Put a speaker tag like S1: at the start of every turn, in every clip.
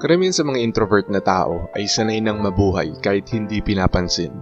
S1: Karamihan sa mga introvert na tao ay sanay ng mabuhay kahit hindi pinapansin.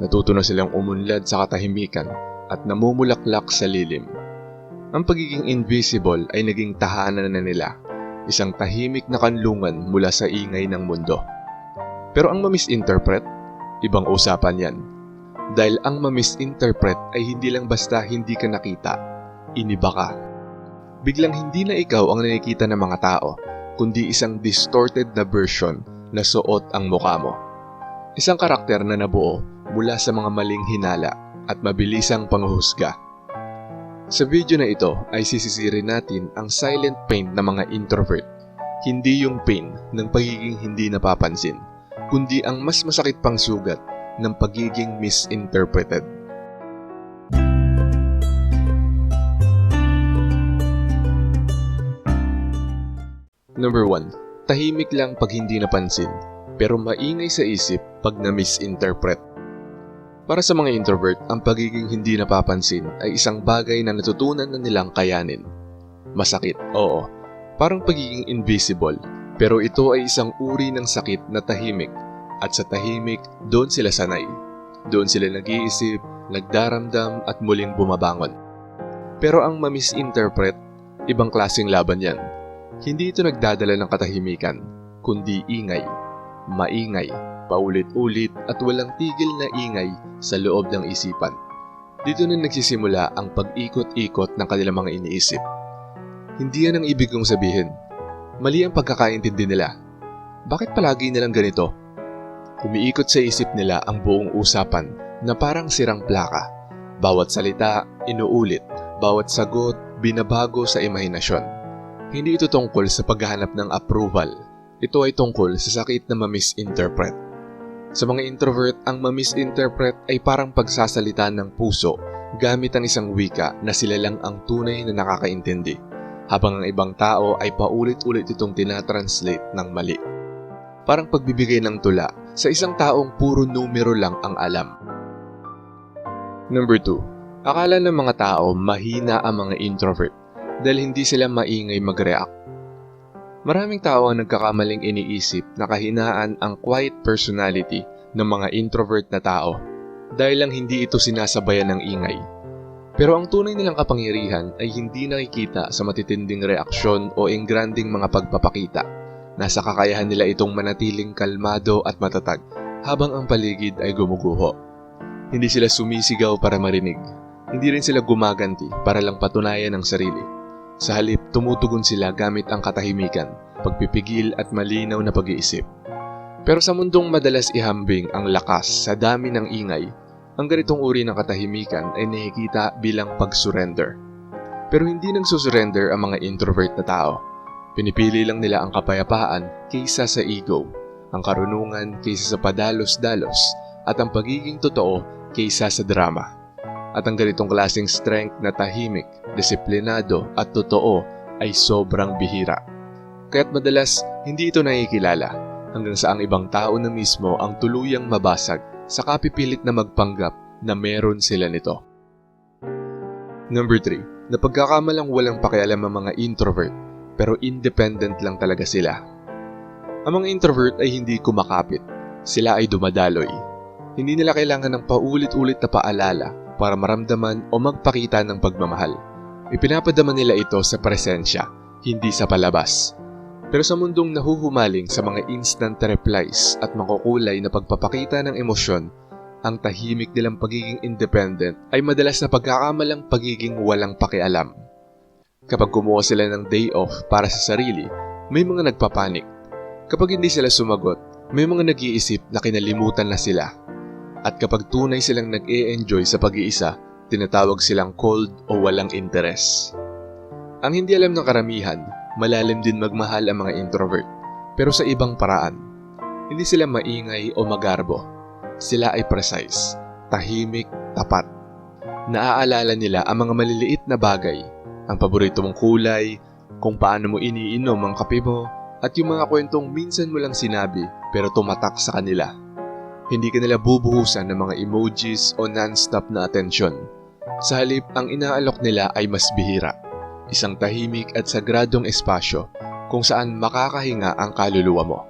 S1: Natuto na silang umunlad sa katahimikan at namumulaklak sa lilim. Ang pagiging invisible ay naging tahanan na nila, isang tahimik na kanlungan mula sa ingay ng mundo. Pero ang mamisinterpret, ibang usapan yan. Dahil ang mamisinterpret ay hindi lang basta hindi ka nakita, iniba ka. Biglang hindi na ikaw ang nakikita ng mga tao, kundi isang distorted na version na suot ang mukha mo. Isang karakter na nabuo mula sa mga maling hinala at mabilisang panghuhusga. Sa video na ito ay sisisirin natin ang silent pain ng mga introvert. Hindi yung pain ng pagiging hindi napapansin, kundi ang mas masakit pang sugat ng pagiging misinterpreted. Number 1. Tahimik lang pag hindi napansin, pero maingay sa isip pag na-misinterpret. Para sa mga introvert, ang pagiging hindi napapansin ay isang bagay na natutunan na nilang kayanin. Masakit, oo. Parang pagiging invisible, pero ito ay isang uri ng sakit na tahimik at sa tahimik, doon sila sanay. Doon sila nag-iisip, nagdaramdam at muling bumabangon. Pero ang mamisinterpret, ibang klaseng laban yan hindi ito nagdadala ng katahimikan, kundi ingay, maingay, paulit-ulit at walang tigil na ingay sa loob ng isipan. Dito na nagsisimula ang pag-ikot-ikot ng kanilang mga iniisip. Hindi yan ang ibig kong sabihin. Mali ang pagkakaintindi nila. Bakit palagi nilang ganito? Umiikot sa isip nila ang buong usapan na parang sirang plaka. Bawat salita, inuulit. Bawat sagot, binabago sa imahinasyon. Hindi ito tungkol sa paghahanap ng approval. Ito ay tungkol sa sakit na ma-misinterpret. Sa mga introvert, ang ma-misinterpret ay parang pagsasalita ng puso gamit ang isang wika na sila lang ang tunay na nakakaintindi, habang ang ibang tao ay paulit-ulit itong tinatranslate ng mali. Parang pagbibigay ng tula sa isang taong puro numero lang ang alam. Number 2. Akala ng mga tao mahina ang mga introvert dahil hindi sila maingay mag-react. Maraming tao ang nagkakamaling iniisip na kahinaan ang quiet personality ng mga introvert na tao dahil lang hindi ito sinasabayan ng ingay. Pero ang tunay nilang kapangyarihan ay hindi nakikita sa matitinding reaksyon o engranding mga pagpapakita. Nasa kakayahan nila itong manatiling kalmado at matatag habang ang paligid ay gumuguho. Hindi sila sumisigaw para marinig. Hindi rin sila gumaganti para lang patunayan ang sarili sa halip, tumutugon sila gamit ang katahimikan, pagpipigil at malinaw na pag-iisip. Pero sa mundong madalas ihambing ang lakas sa dami ng ingay, ang ganitong uri ng katahimikan ay nakikita bilang pag-surrender. Pero hindi nang susurrender ang mga introvert na tao. Pinipili lang nila ang kapayapaan kaysa sa ego, ang karunungan kaysa sa padalos-dalos, at ang pagiging totoo kaysa sa drama. At ang ganitong klaseng strength na tahimik, disiplinado at totoo ay sobrang bihira. Kaya't madalas hindi ito nakikilala hanggang sa ang ibang tao na mismo ang tuluyang mabasag sa kapipilit na magpanggap na meron sila nito. Number 3. Napagkakamalang walang pakialam ang mga introvert pero independent lang talaga sila. Ang mga introvert ay hindi kumakapit. Sila ay dumadaloy. Hindi nila kailangan ng paulit-ulit na paalala para maramdaman o magpakita ng pagmamahal. Ipinapadama nila ito sa presensya, hindi sa palabas. Pero sa mundong nahuhumaling sa mga instant replies at makukulay na pagpapakita ng emosyon, ang tahimik nilang pagiging independent ay madalas na pagkakamalang pagiging walang pakialam. Kapag kumuha sila ng day off para sa sarili, may mga nagpapanik. Kapag hindi sila sumagot, may mga nag-iisip na kinalimutan na sila at kapag tunay silang nag-e-enjoy sa pag-iisa, tinatawag silang cold o walang interes. Ang hindi alam ng karamihan, malalim din magmahal ang mga introvert, pero sa ibang paraan. Hindi sila maingay o magarbo. Sila ay precise, tahimik, tapat. Naaalala nila ang mga maliliit na bagay, ang paborito mong kulay, kung paano mo iniinom ang kape mo, at yung mga kwentong minsan mo lang sinabi pero tumatak sa kanila. Hindi ka nila bubuhusan ng mga emojis o non-stop na atensyon. Sa halip, ang inaalok nila ay mas bihira. Isang tahimik at sagradong espasyo kung saan makakahinga ang kaluluwa mo.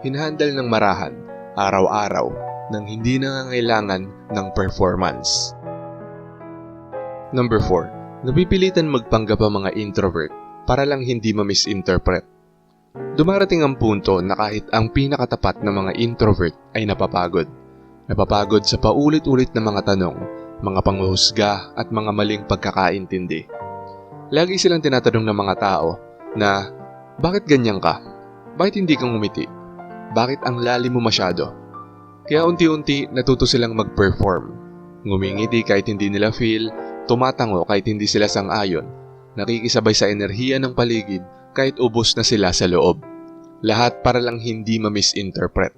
S1: Hinhandle ng marahan, araw-araw, nang hindi nangangailangan ng performance. Number 4. Napipilitan magpanggap ang mga introvert para lang hindi ma-misinterpret. Dumarating ang punto na kahit ang pinakatapat na mga introvert ay napapagod. Napapagod sa paulit-ulit na mga tanong, mga panguhusga at mga maling pagkakaintindi. Lagi silang tinatanong ng mga tao na, bakit ganyan ka? Bakit hindi ka ngumiti? Bakit ang lalim mo masyado? Kaya unti-unti natuto silang mag-perform. Ngumingiti kahit hindi nila feel, tumatango kahit hindi sila sang-ayon, nakikisabay sa enerhiya ng paligid kahit ubos na sila sa loob. Lahat para lang hindi ma-misinterpret.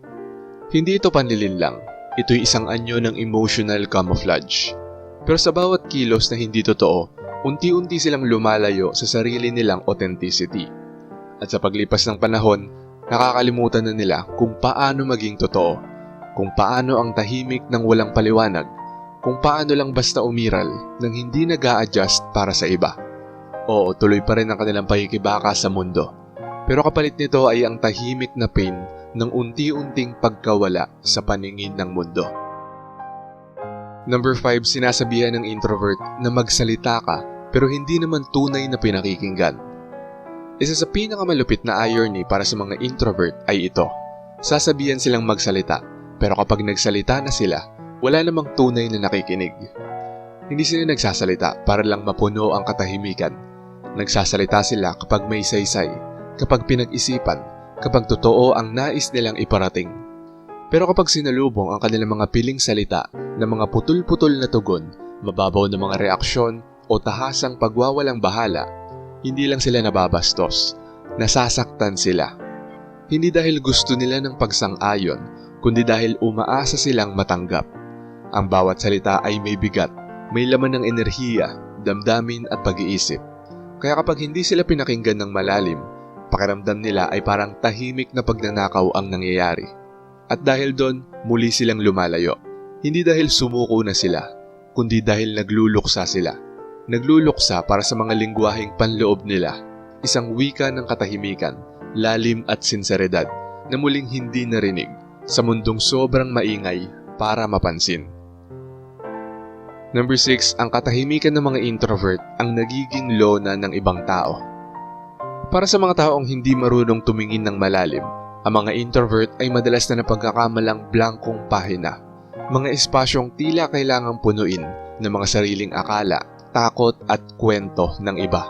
S1: Hindi ito panlilin lang, ito'y isang anyo ng emotional camouflage. Pero sa bawat kilos na hindi totoo, unti-unti silang lumalayo sa sarili nilang authenticity. At sa paglipas ng panahon, nakakalimutan na nila kung paano maging totoo, kung paano ang tahimik ng walang paliwanag, kung paano lang basta umiral nang hindi nag adjust para sa iba. Oo, tuloy pa rin ang kanilang pahikibaka sa mundo. Pero kapalit nito ay ang tahimik na pain ng unti-unting pagkawala sa paningin ng mundo. Number 5, sinasabihan ng introvert na magsalita ka pero hindi naman tunay na pinakikinggan. Isa sa pinakamalupit na irony para sa mga introvert ay ito. Sasabihan silang magsalita pero kapag nagsalita na sila, wala namang tunay na nakikinig. Hindi sila nagsasalita para lang mapuno ang katahimikan. Nagsasalita sila kapag may saysay, kapag pinag-isipan, kapag totoo ang nais nilang iparating. Pero kapag sinalubong ang kanilang mga piling salita ng mga putol-putol na tugon, mababaw na mga reaksyon o tahasang pagwawalang bahala, hindi lang sila nababastos, nasasaktan sila. Hindi dahil gusto nila ng pagsang-ayon, kundi dahil umaasa silang matanggap. Ang bawat salita ay may bigat, may laman ng enerhiya, damdamin at pag-iisip. Kaya kapag hindi sila pinakinggan ng malalim, pakiramdam nila ay parang tahimik na pagnanakaw ang nangyayari. At dahil doon, muli silang lumalayo. Hindi dahil sumuko na sila, kundi dahil nagluluksa sila. Nagluluksa para sa mga lingwaheng panloob nila, isang wika ng katahimikan, lalim at sinseridad na muling hindi narinig sa mundong sobrang maingay para mapansin. Number 6, ang katahimikan ng mga introvert ang nagiging lona ng ibang tao. Para sa mga taong hindi marunong tumingin ng malalim, ang mga introvert ay madalas na napagkakamalang blankong pahina, mga espasyong tila kailangang punuin ng mga sariling akala, takot at kwento ng iba.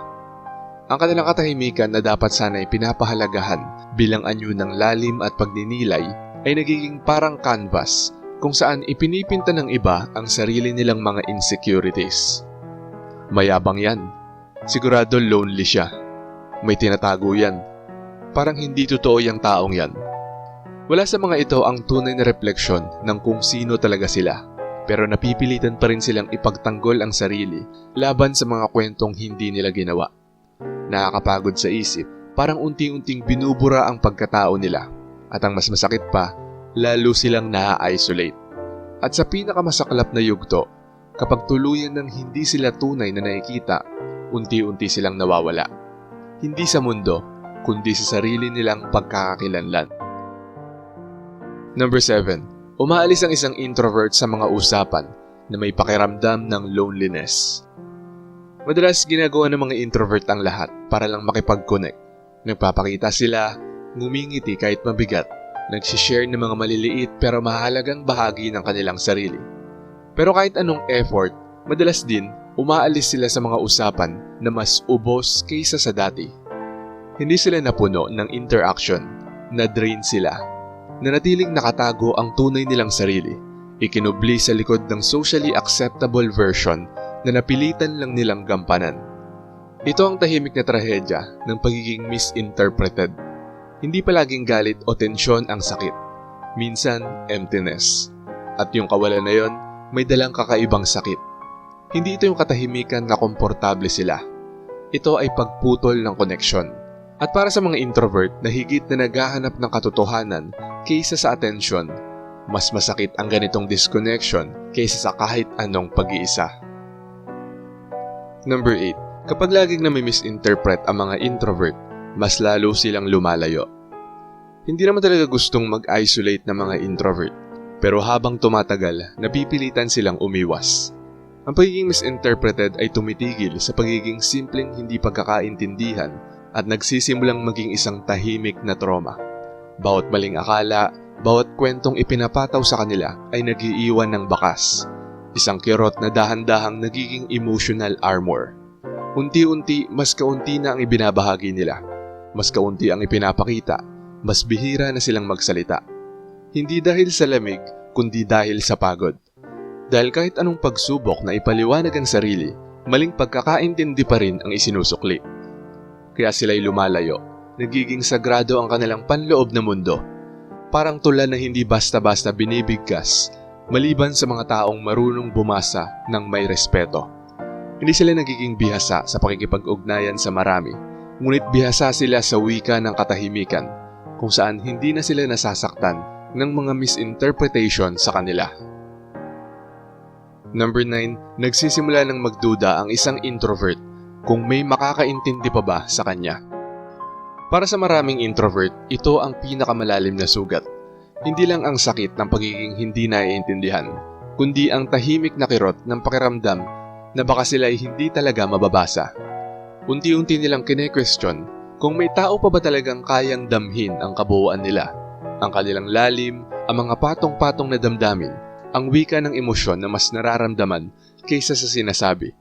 S1: Ang kanilang katahimikan na dapat sana'y pinapahalagahan bilang anyo ng lalim at pagninilay ay nagiging parang canvas kung saan ipinipinta ng iba ang sarili nilang mga insecurities. Mayabang yan. Sigurado lonely siya. May tinatago yan parang hindi totoo yung taong yan. Wala sa mga ito ang tunay na refleksyon ng kung sino talaga sila, pero napipilitan pa rin silang ipagtanggol ang sarili laban sa mga kwentong hindi nila ginawa. Nakakapagod sa isip, parang unti-unting binubura ang pagkatao nila, at ang mas masakit pa, lalo silang na-isolate. At sa pinakamasaklap na yugto, kapag tuluyan ng hindi sila tunay na nakikita, unti-unti silang nawawala. Hindi sa mundo, kundi sa sarili nilang pagkakakilanlan. Number 7. Umaalis ang isang introvert sa mga usapan na may pakiramdam ng loneliness. Madalas ginagawa ng mga introvert ang lahat para lang makipag-connect. Nagpapakita sila, ngumingiti kahit mabigat, nagsishare ng mga maliliit pero mahalagang bahagi ng kanilang sarili. Pero kahit anong effort, madalas din umaalis sila sa mga usapan na mas ubos kaysa sa dati. Hindi sila napuno ng interaction, na-drain sila. Nanatiling nakatago ang tunay nilang sarili, ikinubli sa likod ng socially acceptable version na napilitan lang nilang gampanan. Ito ang tahimik na trahedya ng pagiging misinterpreted. Hindi palaging galit o tensyon ang sakit. Minsan, emptiness. At yung kawalan na yon, may dalang kakaibang sakit. Hindi ito yung katahimikan na komportable sila. Ito ay pagputol ng koneksyon at para sa mga introvert na higit na naghahanap ng katotohanan kaysa sa atensyon, mas masakit ang ganitong disconnection kaysa sa kahit anong pag-iisa. Number 8. Kapag laging na may misinterpret ang mga introvert, mas lalo silang lumalayo. Hindi naman talaga gustong mag-isolate ng mga introvert, pero habang tumatagal, napipilitan silang umiwas. Ang pagiging misinterpreted ay tumitigil sa pagiging simpleng hindi pagkakaintindihan at nagsisimulang maging isang tahimik na trauma. Bawat maling akala, bawat kwentong ipinapataw sa kanila ay nagiiwan ng bakas. Isang kirot na dahan-dahang nagiging emotional armor. Unti-unti, mas kaunti na ang ibinabahagi nila. Mas kaunti ang ipinapakita. Mas bihira na silang magsalita. Hindi dahil sa lamig, kundi dahil sa pagod. Dahil kahit anong pagsubok na ipaliwanag ang sarili, maling pagkakaintindi pa rin ang isinusukli. Kaya sila'y lumalayo, nagiging sagrado ang kanilang panloob na mundo. Parang tula na hindi basta-basta binibigkas, maliban sa mga taong marunong bumasa ng may respeto. Hindi sila nagiging bihasa sa pakikipag-ugnayan sa marami, ngunit bihasa sila sa wika ng katahimikan, kung saan hindi na sila nasasaktan ng mga misinterpretation sa kanila. Number 9, nagsisimula ng magduda ang isang introvert kung may makakaintindi pa ba sa kanya. Para sa maraming introvert, ito ang pinakamalalim na sugat. Hindi lang ang sakit ng pagiging hindi naiintindihan, kundi ang tahimik na kirot ng pakiramdam na baka sila ay hindi talaga mababasa. Unti-unti nilang kine-question kung may tao pa ba talagang kayang damhin ang kabuuan nila, ang kanilang lalim, ang mga patong-patong na damdamin, ang wika ng emosyon na mas nararamdaman kaysa sa sinasabi.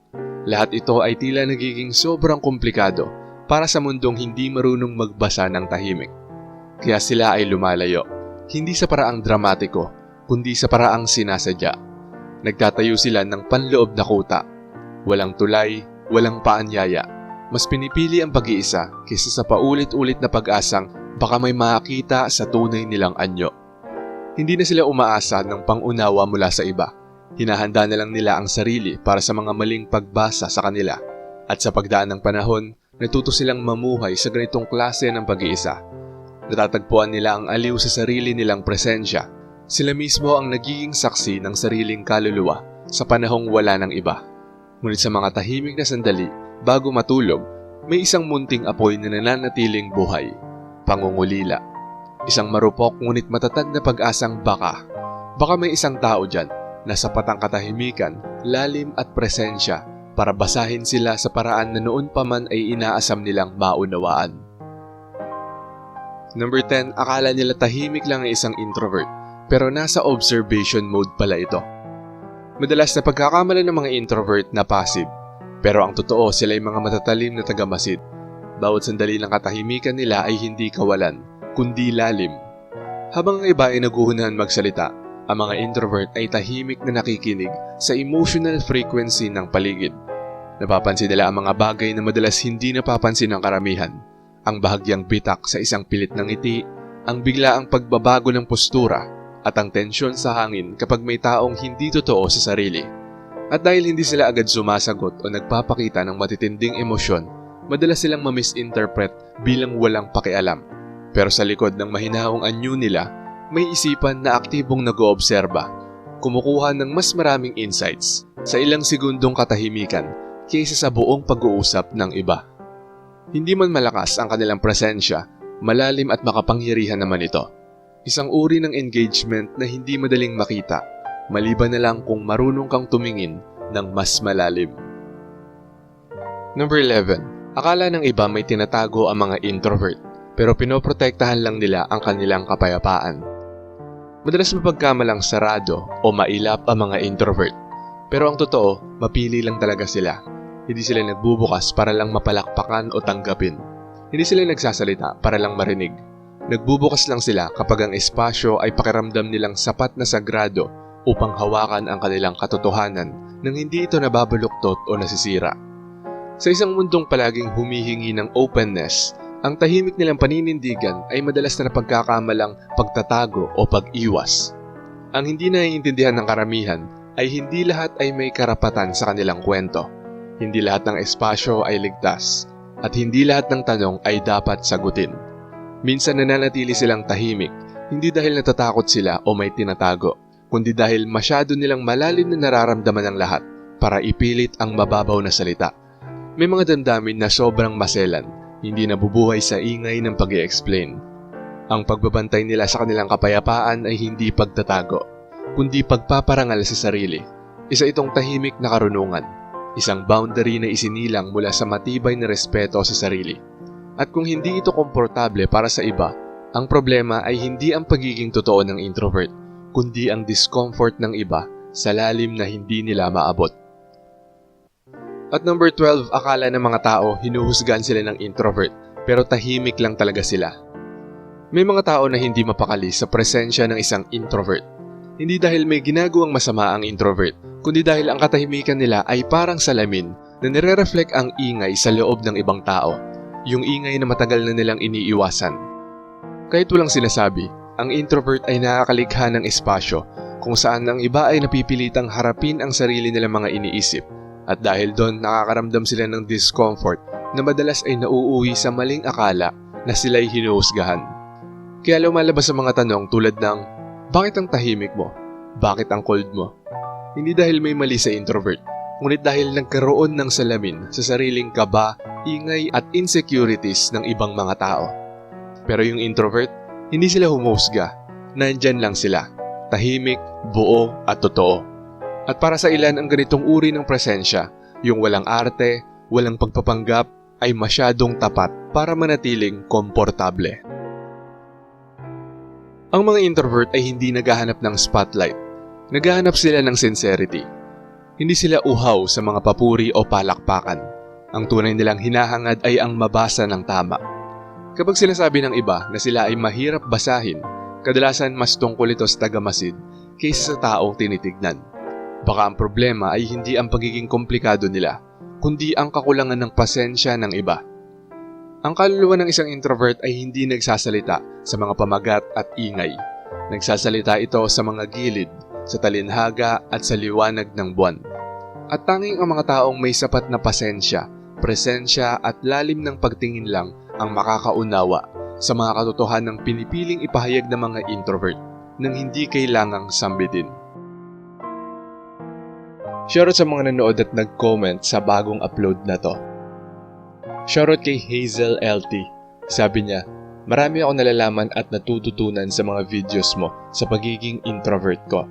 S1: Lahat ito ay tila nagiging sobrang komplikado para sa mundong hindi marunong magbasa ng tahimik. Kaya sila ay lumalayo, hindi sa paraang dramatiko, kundi sa paraang sinasadya. Nagtatayo sila ng panloob na kuta. Walang tulay, walang paanyaya. Mas pinipili ang pag-iisa kaysa sa paulit-ulit na pag-asang baka may makakita sa tunay nilang anyo. Hindi na sila umaasa ng pangunawa mula sa iba. Hinahanda na lang nila ang sarili para sa mga maling pagbasa sa kanila. At sa pagdaan ng panahon, natuto silang mamuhay sa ganitong klase ng pag-iisa. Natatagpuan nila ang aliw sa sarili nilang presensya. Sila mismo ang nagiging saksi ng sariling kaluluwa sa panahong wala ng iba. Ngunit sa mga tahimik na sandali, bago matulog, may isang munting apoy na nananatiling buhay. Pangungulila. Isang marupok ngunit matatag na pag-asang baka. Baka may isang tao dyan na sapat ang katahimikan, lalim at presensya para basahin sila sa paraan na noon pa man ay inaasam nilang maunawaan. Number 10, akala nila tahimik lang ang isang introvert, pero nasa observation mode pala ito. Madalas na pagkakamala ng mga introvert na passive, pero ang totoo sila ay mga matatalim na tagamasid. Bawat sandali ng katahimikan nila ay hindi kawalan, kundi lalim. Habang ang iba ay naguhunahan magsalita, ang mga introvert ay tahimik na nakikinig sa emotional frequency ng paligid. Napapansin nila ang mga bagay na madalas hindi napapansin ng karamihan. Ang bahagyang bitak sa isang pilit ng ngiti, ang biglaang pagbabago ng postura, at ang tensyon sa hangin kapag may taong hindi totoo sa sarili. At dahil hindi sila agad sumasagot o nagpapakita ng matitinding emosyon, madalas silang ma-misinterpret bilang walang pakialam. Pero sa likod ng mahinaong anyo nila, may isipan na aktibong nag-oobserba, kumukuha ng mas maraming insights sa ilang segundong katahimikan kaysa sa buong pag-uusap ng iba. Hindi man malakas ang kanilang presensya, malalim at makapangyarihan naman ito. Isang uri ng engagement na hindi madaling makita, maliban na lang kung marunong kang tumingin ng mas malalim. Number 11. Akala ng iba may tinatago ang mga introvert, pero pinoprotektahan lang nila ang kanilang kapayapaan. Madalas mapagkamalang sarado o mailap ang mga introvert, pero ang totoo, mapili lang talaga sila. Hindi sila nagbubukas para lang mapalakpakan o tanggapin. Hindi sila nagsasalita para lang marinig. Nagbubukas lang sila kapag ang espasyo ay pakiramdam nilang sapat na sagrado upang hawakan ang kanilang katotohanan nang hindi ito nababaluktot o nasisira. Sa isang mundong palaging humihingi ng openness, ang tahimik nilang paninindigan ay madalas na napagkakamalang pagtatago o pag-iwas. Ang hindi naiintindihan ng karamihan ay hindi lahat ay may karapatan sa kanilang kwento. Hindi lahat ng espasyo ay ligtas at hindi lahat ng tanong ay dapat sagutin. Minsan nananatili silang tahimik, hindi dahil natatakot sila o may tinatago, kundi dahil masyado nilang malalim na nararamdaman ng lahat para ipilit ang mababaw na salita. May mga damdamin na sobrang maselan, hindi nabubuhay sa ingay ng pag explain Ang pagbabantay nila sa kanilang kapayapaan ay hindi pagtatago, kundi pagpaparangal sa sarili. Isa itong tahimik na karunungan, isang boundary na isinilang mula sa matibay na respeto sa sarili. At kung hindi ito komportable para sa iba, ang problema ay hindi ang pagiging totoo ng introvert, kundi ang discomfort ng iba sa lalim na hindi nila maabot. At number 12, akala ng mga tao hinuhusgan sila ng introvert pero tahimik lang talaga sila. May mga tao na hindi mapakali sa presensya ng isang introvert. Hindi dahil may ginagawang masama ang introvert, kundi dahil ang katahimikan nila ay parang salamin na nire-reflect ang ingay sa loob ng ibang tao. Yung ingay na matagal na nilang iniiwasan. Kahit walang sinasabi, ang introvert ay nakakaligha ng espasyo kung saan ang iba ay napipilitang harapin ang sarili nilang mga iniisip at dahil doon nakakaramdam sila ng discomfort na madalas ay nauuwi sa maling akala na sila'y hinuhusgahan. Kaya lumalabas sa mga tanong tulad ng, bakit ang tahimik mo? Bakit ang cold mo? Hindi dahil may mali sa introvert, ngunit dahil nagkaroon ng salamin sa sariling kaba, ingay at insecurities ng ibang mga tao. Pero yung introvert, hindi sila humusga. Nandyan lang sila. Tahimik, buo at totoo. At para sa ilan ang ganitong uri ng presensya, yung walang arte, walang pagpapanggap, ay masyadong tapat para manatiling komportable. Ang mga introvert ay hindi naghahanap ng spotlight. Naghahanap sila ng sincerity. Hindi sila uhaw sa mga papuri o palakpakan. Ang tunay nilang hinahangad ay ang mabasa ng tama. Kapag sinasabi ng iba na sila ay mahirap basahin, kadalasan mas tungkol ito sa tagamasid kaysa sa taong tinitignan. Baka ang problema ay hindi ang pagiging komplikado nila, kundi ang kakulangan ng pasensya ng iba. Ang kaluluwa ng isang introvert ay hindi nagsasalita sa mga pamagat at ingay. Nagsasalita ito sa mga gilid, sa talinhaga at sa liwanag ng buwan. At tanging ang mga taong may sapat na pasensya, presensya at lalim ng pagtingin lang ang makakaunawa sa mga katotohanang pinipiling ipahayag ng mga introvert nang hindi kailangang sambitin. Shoutout sa mga nanood at nag-comment sa bagong upload na to. Shoutout kay Hazel LT. Sabi niya, marami ako nalalaman at natututunan sa mga videos mo sa pagiging introvert ko.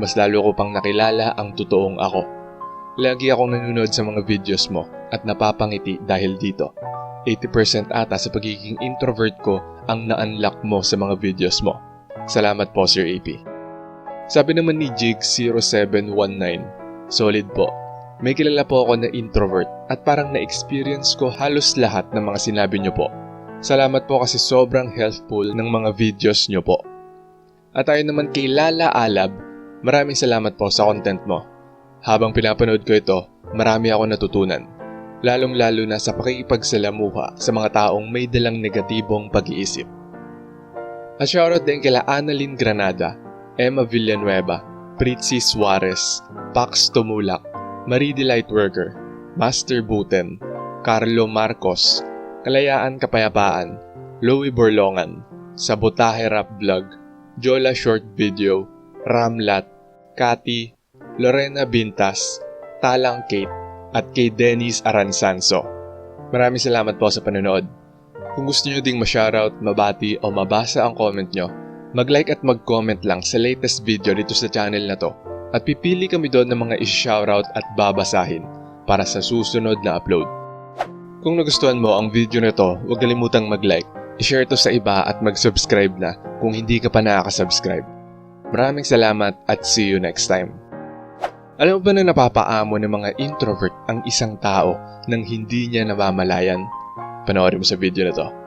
S1: Mas lalo ko pang nakilala ang totoong ako. Lagi akong nanonood sa mga videos mo at napapangiti dahil dito. 80% ata sa pagiging introvert ko ang na-unlock mo sa mga videos mo. Salamat po Sir AP. Sabi naman ni Jig0719, Solid po. May kilala po ako na introvert at parang na-experience ko halos lahat ng mga sinabi niyo po. Salamat po kasi sobrang helpful ng mga videos niyo po. At tayo naman kay Lala Alab, maraming salamat po sa content mo. Habang pinapanood ko ito, marami ako natutunan. Lalong-lalo na sa pakikipagsalamuha sa mga taong may dalang negatibong pag-iisip. At shoutout din kila Annalyn Granada, Emma Villanueva, Pritzi Suarez, Pax Tumulak, Marie Delight Worker, Master Buten, Carlo Marcos, Kalayaan Kapayapaan, Louie Borlongan, Sabotahe Rap Vlog, Jola Short Video, Ramlat, Kati, Lorena Bintas, Talang Kate, at kay Dennis Aransanso. Maraming salamat po sa panonood. Kung gusto nyo ding ma-shoutout, mabati o mabasa ang comment nyo, Mag-like at mag-comment lang sa latest video dito sa channel na to at pipili kami doon ng mga isi-shoutout at babasahin para sa susunod na upload. Kung nagustuhan mo ang video na to, huwag kalimutang mag-like, i-share to sa iba at mag-subscribe na kung hindi ka pa nakaka-subscribe. Maraming salamat at see you next time. Alam mo ba na napapaamo ng mga introvert ang isang tao nang hindi niya namamalayan? Panoorin mo sa video na to.